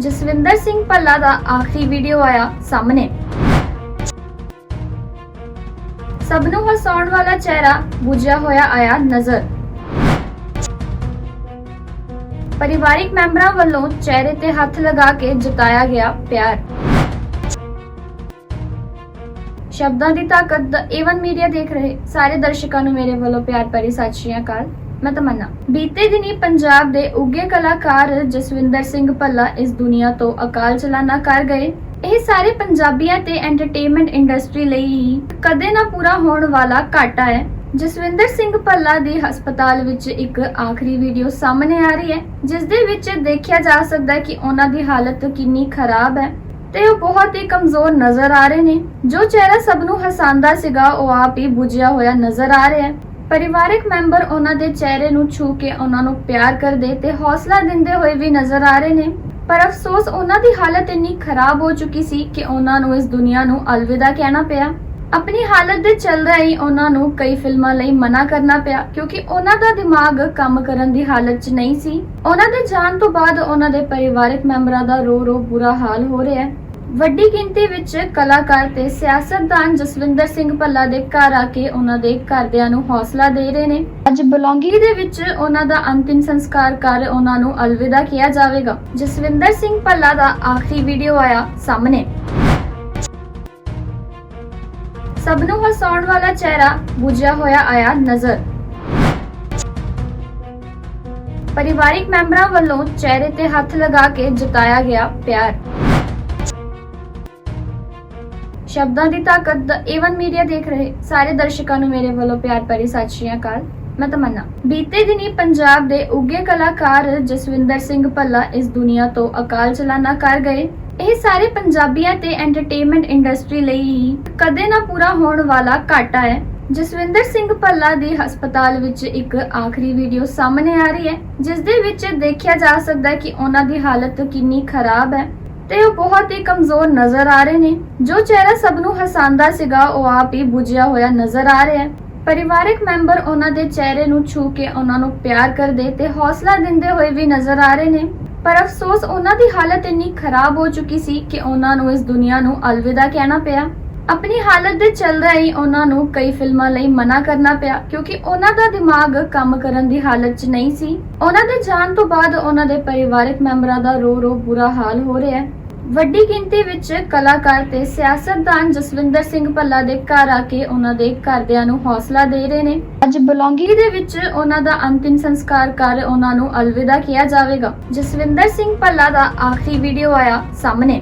ਜਸਵਿੰਦਰ ਸਿੰਘ ਭੱਲਾ ਦਾ ਆਖਰੀ ਵੀਡੀਓ ਆਇਆ ਸਾਹਮਣੇ। ਸਭ ਨੂੰ ਹਸਾਉਣ ਵਾਲਾ ਚਿਹਰਾ ਬੁਝਿਆ ਹੋਇਆ ਆਇਆ ਨਜ਼ਰ। ਪਰਿਵਾਰਿਕ ਮੈਂਬਰਾਂ ਵੱਲੋਂ ਚਿਹਰੇ ਤੇ ਹੱਥ ਲਗਾ ਕੇ ਜਤਾਇਆ ਗਿਆ ਪਿਆਰ। ਸ਼ਬਦਾਂ ਦੀ ਤਾਕਤ ਏਵਨ ਮੀਡੀਆ ਦੇਖ ਰਹੇ ਸਾਰੇ ਦਰਸ਼ਕਾਂ ਨੂੰ ਮੇਰੇ ਵੱਲੋਂ ਪਿਆਰ ਭਰੀ ਸਤਿ ਸ਼੍ਰੀ ਅਕਾਲ। ਮੈਂ ਤਮੰਨਾ। ਬੀਤੇ ਦਿਨੀ ਪੰਜਾਬ ਦੇ ਉੱਗੇ ਕਲਾਕਾਰ ਜਸਵਿੰਦਰ ਸਿੰਘ ਭੱਲਾ ਇਸ ਦੁਨੀਆ ਤੋਂ ਅਕਾਲ ਚਲਾਣਾ ਕਰ ਗਏ। ਇਹ ਸਾਰੇ ਪੰਜਾਬੀਆਂ ਤੇ ਐਂਟਰਟੇਨਮੈਂਟ ਇੰਡਸਟਰੀ ਲਈ ਕਦੇ ਨਾ ਪੂਰਾ ਹੋਣ ਵਾਲਾ ਘਾਟਾ ਹੈ। ਜਸਵਿੰਦਰ ਸਿੰਘ ਭੱਲਾ ਦੀ ਹਸਪਤਾਲ ਵਿੱਚ ਇੱਕ ਆਖਰੀ ਵੀਡੀਓ ਸਾਹਮਣੇ ਆ ਰਹੀ ਹੈ, ਜਿਸ ਦੇ ਵਿੱਚ ਦੇਖਿਆ ਜਾ ਸਕਦਾ ਹੈ ਕਿ ਉਹਨਾਂ ਦੀ ਹਾਲਤ ਕਿੰਨੀ ਖਰਾਬ ਹੈ ਤੇ ਉਹ ਬਹੁਤ ਹੀ ਕਮਜ਼ੋਰ ਨਜ਼ਰ ਆ ਰਹੇ ਨੇ। ਜੋ ਚਿਹਰਾ ਸਭ ਨੂੰ ਹਸਾਂਦਾ ਸੀਗਾ, ਉਹ ਆਪ ਹੀ ਬੁਝਿਆ ਹੋਇਆ ਨਜ਼ਰ ਆ ਰਿਹਾ ਹੈ। ਪਰਿਵਾਰਕ ਮੈਂਬਰ ਉਹਨਾਂ ਦੇ ਚਿਹਰੇ ਨੂੰ ਛੂ ਕੇ ਉਹਨਾਂ ਨੂੰ ਪਿਆਰ ਕਰਦੇ ਤੇ ਹੌਸਲਾ ਦਿੰਦੇ ਹੋਏ ਵੀ ਨਜ਼ਰ ਆ ਰਹੇ ਨੇ। ਪਰ ਅਫਸੋਸ ਉਹਨਾਂ ਦੀ ਹਾਲਤ ਇੰਨੀ ਖਰਾਬ ਹੋ ਚੁੱਕੀ ਸੀ ਕਿ ਉਹਨਾਂ ਨੂੰ ਇਸ ਦੁਨੀਆ ਨੂੰ ਅਲਵਿਦਾ ਕਹਿਣਾ ਪਿਆ। ਆਪਣੀ ਹਾਲਤ ਦੇ ਚੱਲਦਿਆਂ ਹੀ ਉਹਨਾਂ ਨੂੰ ਕਈ ਫਿਲਮਾਂ ਲਈ ਮਨਾ ਕਰਨਾ ਪਿਆ ਕਿਉਂਕਿ ਉਹਨਾਂ ਦਾ ਦਿਮਾਗ ਕੰਮ ਕਰਨ ਦੀ ਹਾਲਤ 'ਚ ਨਹੀਂ ਸੀ। ਉਹਨਾਂ ਦੇ ਜਾਣ ਤੋਂ ਬਾਅਦ ਉਹਨਾਂ ਦੇ ਪਰਿਵਾਰਕ ਮੈਂਬਰਾਂ ਦਾ ਰੋ ਰੋ ਬੁਰਾ ਹਾਲ ਹੋ ਰਿਹਾ ਹੈ। ਵੱਡੀ ਗਿਣਤੀ ਵਿੱਚ ਕਲਾਕਾਰ ਤੇ ਸਿਆਸਤਦਾਨ ਜਸਵਿੰਦਰ ਸਿੰਘ ਭੱਲਾ ਦੇ ਘਰ ਆ ਕੇ ਉਹਨਾਂ ਦੇ ਘਰਦਿਆਂ ਨੂੰ ਹੌਸਲਾ ਦੇ ਰਹੇ ਨੇ। ਅੱਜ ਬਲੌਂਗੀ ਦੇ ਵਿੱਚ ਉਹਨਾਂ ਦਾ ਅੰਤਿਮ ਸੰਸਕਾਰ ਕਰ ਉਹਨਾਂ ਨੂੰ ਅਲਵਿਦਾ ਕਿਹਾ ਜਾਵੇਗਾ। ਜਸਵਿੰਦਰ ਸਿੰਘ ਭੱਲਾ ਦਾ ਆਖਰੀ ਵੀਡੀਓ ਆਇਆ ਸਾਹਮਣੇ। ਸਭ ਨੂੰ ਹਸਾਉਣ ਵਾਲਾ ਚਿਹਰਾ ਬੁਝਿਆ ਹੋਇਆ ਆਇਆ ਨਜ਼ਰ। ਪਰਿਵਾਰਿਕ ਮੈਂਬਰਾਂ ਵੱਲੋਂ ਚਿਹਰੇ ਤੇ ਹੱਥ ਲਗਾ ਕੇ ਜਤਾਇਆ ਗਿਆ ਪਿਆਰ। ਸ਼ਬਦਾਂ ਦੀ ਤਾਕਤ ਏਵਨ ਮੀਡੀਆ ਦੇਖ ਰਹੇ ਸਾਰੇ ਦਰਸ਼ਕਾਂ ਨੂੰ ਮੇਰੇ ਵੱਲੋਂ ਪਿਆਰ ਭਰੀ ਸਤਿ ਸ਼੍ਰੀ ਅਕਾਲ। ਮੈਂ ਤਮੰਨਾ। ਬੀਤੇ ਦਿਨੀ ਪੰਜਾਬ ਦੇ ਉੱਗੇ ਕਲਾਕਾਰ ਜਸਵਿੰਦਰ ਸਿੰਘ ਭੱਲਾ ਇਸ ਦੁਨੀਆ ਤੋਂ ਅਕਾਲ ਚਲਾਣਾ ਕਰ ਗਏ। ਇਹ ਸਾਰੇ ਪੰਜਾਬੀਆਂ ਤੇ ਐਂਟਰਟੇਨਮੈਂਟ ਇੰਡਸਟਰੀ ਲਈ ਹੀ ਕਦੇ ਨਾ ਪੂਰਾ ਹੋਣ ਵਾਲਾ ਘਾਟਾ ਹੈ। ਜਸਵਿੰਦਰ ਸਿੰਘ ਭੱਲਾ ਦੀ ਹਸਪਤਾਲ ਵਿੱਚ ਇੱਕ ਆਖਰੀ ਵੀਡੀਓ ਸਾਹਮਣੇ ਆ ਰਹੀ ਹੈ ਜਿਸ ਦੇ ਵਿੱਚ ਦੇਖਿਆ ਜਾ ਸਕਦਾ ਹੈ ਕਿ ਉਹਨਾਂ ਦੀ ਹਾਲਤ ਕਿੰਨੀ ਖਰਾਬ ਹੈ। ਤੇ ਉਹ ਬਹੁਤ ਹੀ ਕਮਜ਼ੋਰ ਨਜ਼ਰ ਆ ਰਹੇ ਨੇ। ਜੋ ਚਿਹਰਾ ਸਭ ਨੂੰ ਹਸਾਂਦਾ ਸੀਗਾ, ਉਹ ਆਪ ਹੀ ਬੁਝਿਆ ਹੋਇਆ ਨਜ਼ਰ ਆ ਰਿਹਾ ਹੈ। ਪਰਿਵਾਰਕ ਮੈਂਬਰ ਉਹਨਾਂ ਦੇ ਚਿਹਰੇ ਨੂੰ ਛੂ ਕੇ ਉਹਨਾਂ ਨੂੰ ਪਿਆਰ ਕਰਦੇ ਤੇ ਹੌਸਲਾ ਦਿੰਦੇ ਹੋਏ ਵੀ ਨਜ਼ਰ ਆ ਰਹੇ ਨੇ। ਪਰ ਅਫਸੋਸ ਉਹਨਾਂ ਦੀ ਹਾਲਤ ਇੰਨੀ ਖਰਾਬ ਹੋ ਚੁੱਕੀ ਸੀ ਕਿ ਉਹਨਾਂ ਨੂੰ ਇਸ ਦੁਨੀਆ ਨੂੰ ਅਲਵਿਦਾ ਕਹਿਣਾ ਪਿਆ। ਆਪਣੀ ਹਾਲਤ ਦੇ ਚੱਲਦਿਆਂ ਹੀ ਉਹਨਾਂ ਨੂੰ ਕਈ ਫਿਲਮਾਂ ਲਈ ਮਨਾ ਕਰਨਾ ਪਿਆ, ਕਿਉਂਕਿ ਉਹਨਾਂ ਦਾ ਦਿਮਾਗ ਕੰਮ ਕਰਨ ਦੀ ਹਾਲਤ 'ਚ ਨਹੀਂ ਸੀ। ਉਹਨਾਂ ਦੇ ਜਾਣ ਤੋਂ ਬਾਅਦ ਉਹਨਾਂ ਦੇ ਪਰਿਵਾਰਕ ਮੈਂਬਰਾਂ ਦਾ ਰੋ ਰੋ ਬੁਰਾ ਹਾਲ ਹੋ ਰਿਹਾ ਹੈ। ਵੱਡੀ ਗਿਣਤੀ ਵਿੱਚ ਕਲਾਕਾਰ ਤੇ ਸਿਆਸਤਦਾਨ ਜਸਵਿੰਦਰ ਸਿੰਘ ਭੱਲਾ ਦੇ ਘਰ ਆ ਕੇ ਉਹਨਾਂ ਦੇ ਘਰਦਿਆਂ ਨੂੰ ਹੌਸਲਾ ਦੇ ਰਹੇ ਨੇ। ਅੱਜ ਬਲੌਂਗੀ ਦੇ ਵਿੱਚ ਉਹਨਾਂ ਦਾ ਅੰਤਿਮ ਸੰਸਕਾਰ ਕਰ ਉਹਨਾਂ ਨੂੰ ਅਲਵਿਦਾ ਕਿਹਾ ਜਾਵੇਗਾ। ਜਸਵਿੰਦਰ ਸਿੰਘ ਭੱਲਾ ਦਾ ਆਖਰੀ ਵੀਡੀਓ ਆਇਆ ਸਾਹਮਣੇ।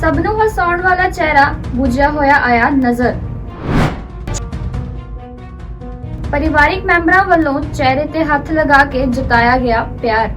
ਸਭ ਨੂੰ ਹਸਾਉਣ ਵਾਲਾ ਚਿਹਰਾ ਬੁਝਿਆ ਹੋਇਆ ਆਇਆ ਨਜ਼ਰ। ਪਰਿਵਾਰਿਕ ਮੈਂਬਰਾਂ ਵੱਲੋਂ ਚਿਹਰੇ ਤੇ ਹੱਥ ਲਗਾ ਕੇ ਜਤਾਇਆ ਗਿਆ ਪਿਆਰ।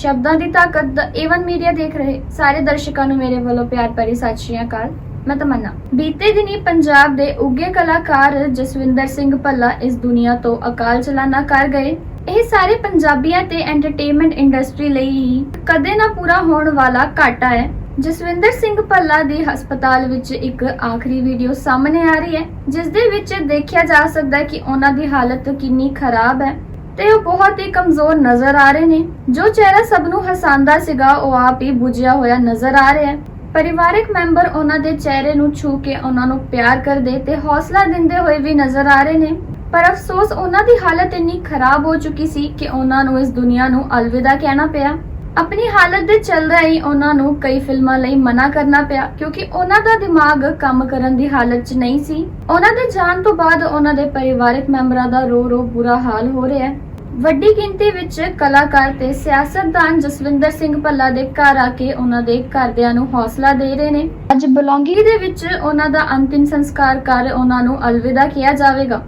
ਸ਼ਬਦਾਂ ਦੀ ਤਾਕਤ ਏਵਨ ਮੀਡੀਆ ਦੇਖ ਰਹੇ ਸਾਰੇ ਦਰਸ਼ਕਾਂ ਨੂੰ ਮੇਰੇ ਵੱਲੋਂ ਪਿਆਰ ਭਰੀ ਸਤਿ ਸ਼੍ਰੀ ਅਕਾਲ। ਮੈਂ ਤਮੰਨਾ। ਬੀਤੇ ਦਿਨੀ ਪੰਜਾਬ ਦੇ ਉੱਗੇ ਕਲਾਕਾਰ ਜਸਵਿੰਦਰ ਸਿੰਘ ਭੱਲਾ ਇਸ ਦੁਨੀਆ ਤੋਂ ਅਕਾਲ ਚਲਾਣਾ ਕਰ ਗਏ। ਇਹ ਸਾਰੇ ਪੰਜਾਬੀਆਂ ਤੇ ਐਂਟਰਟੇਨਮੈਂਟ ਇੰਡਸਟਰੀ ਲਈ ਹੀ ਕਦੇ ਨਾ ਪੂਰਾ ਹੋਣ ਵਾਲਾ ਘਾਟਾ ਹੈ। ਜਸਵਿੰਦਰ ਸਿੰਘ ਭੱਲਾ ਦੀ ਹਸਪਤਾਲ ਵਿੱਚ ਇੱਕ ਆਖਰੀ ਵੀਡੀਓ ਸਾਹਮਣੇ ਆ ਰਹੀ ਹੈ, ਜਿਸ ਦੇ ਵਿੱਚ ਦੇਖਿਆ ਜਾ ਸਕਦਾ ਹੈ ਕਿ ਉਹਨਾਂ ਦੀ ਹਾਲਤ ਕਿੰਨੀ ਖਰਾਬ ਹੈ। ਤੇ ਉਹ ਬਹੁਤ ਹੀ ਕਮਜ਼ੋਰ ਨਜ਼ਰ ਆ ਰਹੇ ਨੇ। ਜੋ ਚਿਹਰਾ ਸਭ ਨੂੰ ਹਸਾਂਦਾ ਸੀਗਾ, ਉਹ ਆਪ ਹੀ ਬੁਝਿਆ ਹੋਇਆ ਨਜ਼ਰ ਆ ਰਿਹਾ ਹੈ। ਪਰਿਵਾਰਕ ਮੈਂਬਰ ਉਹਨਾਂ ਦੇ ਚਿਹਰੇ ਨੂੰ ਛੂ ਕੇ ਉਹਨਾਂ ਨੂੰ ਪਿਆਰ ਕਰਦੇ ਤੇ ਹੌਸਲਾ ਦਿੰਦੇ ਹੋਏ ਵੀ ਨਜ਼ਰ ਆ ਰਹੇ ਨੇ। ਪਰ ਅਫਸੋਸ ਉਹਨਾਂ ਦੀ ਹਾਲਤ ਇੰਨੀ ਖਰਾਬ ਹੋ ਚੁੱਕੀ ਸੀ ਕਿ ਉਹਨਾਂ ਨੂੰ ਇਸ ਦੁਨੀਆ ਨੂੰ ਅਲਵਿਦਾ ਕਹਿਣਾ ਪਿਆ। ਆਪਣੀ ਹਾਲਤ ਦੇ ਚੱਲਦਿਆਂ ਹੀ ਉਹਨਾਂ ਨੂੰ ਕਈ ਫਿਲਮਾਂ ਲਈ ਮਨਾ ਕਰਨਾ ਪਿਆ, ਕਿਉਂਕਿ ਉਹਨਾਂ ਦਾ ਦਿਮਾਗ ਕੰਮ ਕਰਨ ਦੀ ਹਾਲਤ 'ਚ ਨਹੀਂ ਸੀ। ਉਹਨਾਂ ਦੇ ਜਾਣ ਤੋਂ ਬਾਅਦ ਉਹਨਾਂ ਦੇ ਪਰਿਵਾਰਕ ਮੈਂਬਰਾਂ ਦਾ ਰੋ ਰੋ ਬੁਰਾ ਹਾਲ ਹੋ ਰਿਹਾ ਹੈ। ਵੱਡੀ ਗਿਣਤੀ ਵਿੱਚ ਕਲਾਕਾਰ ਤੇ ਸਿਆਸਤਦਾਨ ਜਸਵਿੰਦਰ ਸਿੰਘ ਭੱਲਾ ਦੇ ਘਰ ਆ ਕੇ ਉਹਨਾਂ ਦੇ ਘਰਦਿਆਂ ਨੂੰ ਹੌਸਲਾ ਦੇ ਰਹੇ ਨੇ। ਅੱਜ ਬਲੌਂਗੀ ਦੇ ਵਿੱਚ ਉਹਨਾਂ ਦਾ ਅੰਤਿਮ ਸੰਸਕਾਰ ਕਰ ਉਹਨਾਂ ਨੂੰ ਅਲਵਿਦਾ ਕਿਹਾ ਜਾਵੇਗਾ।